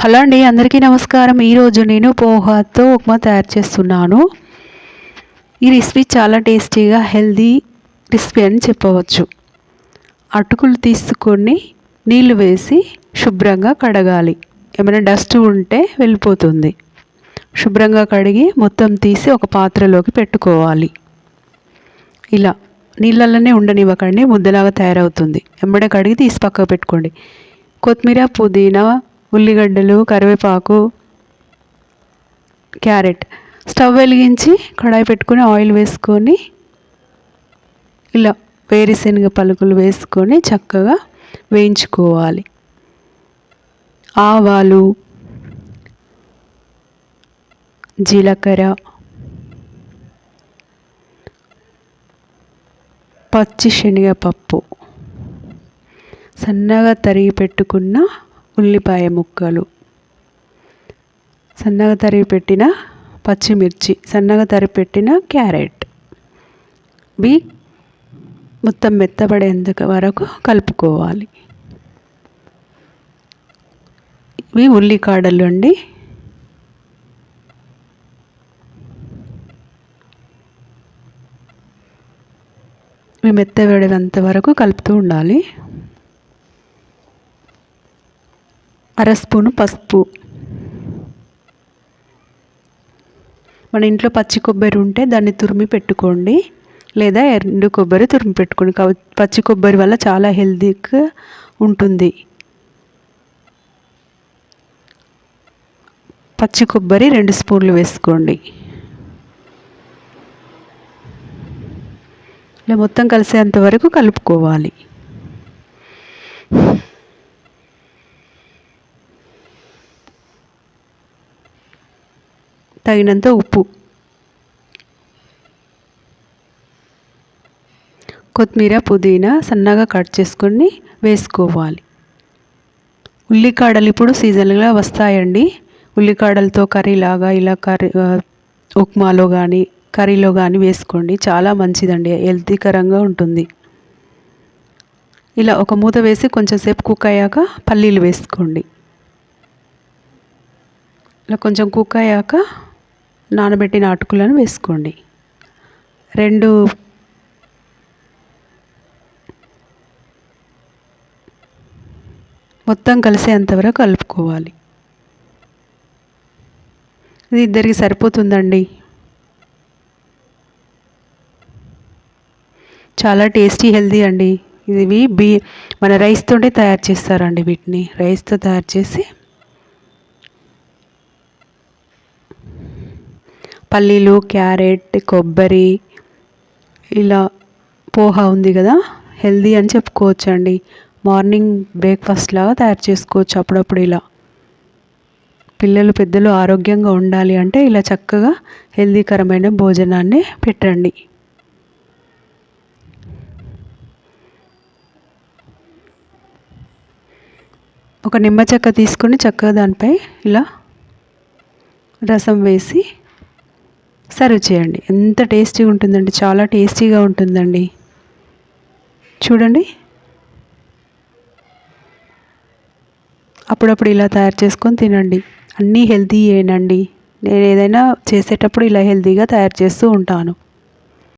Hello అండి అందరికీ నమస్కారం. ఈరోజు నేను పోహాతో ఉప్మా తయారు చేస్తున్నాను. ఈ రెసిపీ చాలా టేస్టీగా హెల్దీ రెసిపీ అని చెప్పవచ్చు. అటుకులు తీసుకొని నీళ్ళు వేసి శుభ్రంగా కడగాలి. ఏమైనా డస్ట్ ఉంటే వెళ్ళిపోతుంది. శుభ్రంగా కడిగి మొత్తం తీసి ఒక పాత్రలోకి పెట్టుకోవాలి. ఇలా నీళ్ళల్లోనే ఉండనివ్వకండి ముద్దలాగా తయారవుతుంది. ఎంబడే కడిగి తీసి పక్కకు పెట్టుకోండి. కొత్తిమీర పుదీనా ఉల్లిగడ్డలు కరివేపాకు క్యారెట్. స్టవ్ వెలిగించి కడాయి పెట్టుకొని ఆయిల్ వేసుకొని ఇలా వేరుశనగ పలుకులు వేసుకొని చక్కగా వేయించుకోవాలి. ఆవాలు జీలకర్ర పచ్చి శనగపప్పు. సన్నగా తరిగి పెట్టుకున్న ఉల్లిపాయ ముక్కలు. సన్నగా తరిగి పెట్టిన పచ్చిమిర్చి సన్నగా తరిగి పెట్టిన క్యారెట్. బి మొత్తం మెత్తబడేందుకు వరకు కలుపుకోవాలి. ఇవి ఉల్లికాడలు అండి. ఇవి మెత్తబడేంత వరకు కలుపుతూ ఉండాలి. అర స్పూను పసుపు. మన ఇంట్లో పచ్చి కొబ్బరి ఉంటే దాన్ని తురిమి పెట్టుకోండి. లేదా ఎండు కొబ్బరి తురిమి పెట్టుకోండి. పచ్చి కొబ్బరి వల్ల చాలా హెల్తీగా ఉంటుంది. పచ్చి కొబ్బరి రెండు స్పూన్లు వేసుకోండి. ఇలా మొత్తం కలిసేంత వరకు కలుపుకోవాలి. తగినంత ఉప్పు. కొత్తిమీర పుదీనా సన్నగా కట్ చేసుకొని వేసుకోవాలి. ఉల్లికాడలు ఇప్పుడు సీజన్గా వస్తాయండి. ఉల్లికాడలతో కర్రీలాగా ఇలా కర్రీ ఉప్మాలో కానీ కర్రీలో కానీ వేసుకోండి. చాలా మంచిదండి. హెల్తీకరంగా ఉంటుంది. ఇలా ఒక మూత వేసి కొంచెంసేపు కుక్ అయ్యాక పల్లీలు వేసుకోండి. ఇలా కొంచెం కుక్ అయ్యాక నానబెట్టిన అటుకులను వేసుకోండి. రెండు మొత్తం కలిసేంతవరకు కలుపుకోవాలి. ఇది ఇద్దరికి సరిపోతుందండి. చాలా టేస్టీ హెల్దీ అండి. ఇవి బి మన రైస్తోనే తయారు చేస్తారండి వీటిని. రైస్తో తయారు చేసి పల్లీలు క్యారెట్ కొబ్బరి ఇలా పోహా ఉంది కదా. హెల్దీ అని చెప్పుకోవచ్చు అండి మార్నింగ్ బ్రేక్ఫాస్ట్ లాగా తయారు చేసుకోవచ్చు అప్పుడప్పుడు ఇలా. పిల్లలు పెద్దలు ఆరోగ్యంగా ఉండాలి అంటే ఇలా చక్కగా హెల్దీకరమైన భోజనాన్ని పెట్టండి. ఒక నిమ్మ చెక్క తీసుకొని చక్కగా దానిపై ఇలా రసం వేసి సర్వ్ చేయండి. ఎంత టేస్టీగా ఉంటుందండి. చాలా టేస్టీగా ఉంటుందండి. చూడండి. అప్పుడప్పుడు ఇలా తయారు చేసుకొని తినండి. అన్నీ హెల్తీ ఏనండి నేను ఏదైనా చేసేటప్పుడు ఇలా హెల్తీగా తయారు చేస్తూ ఉంటాను.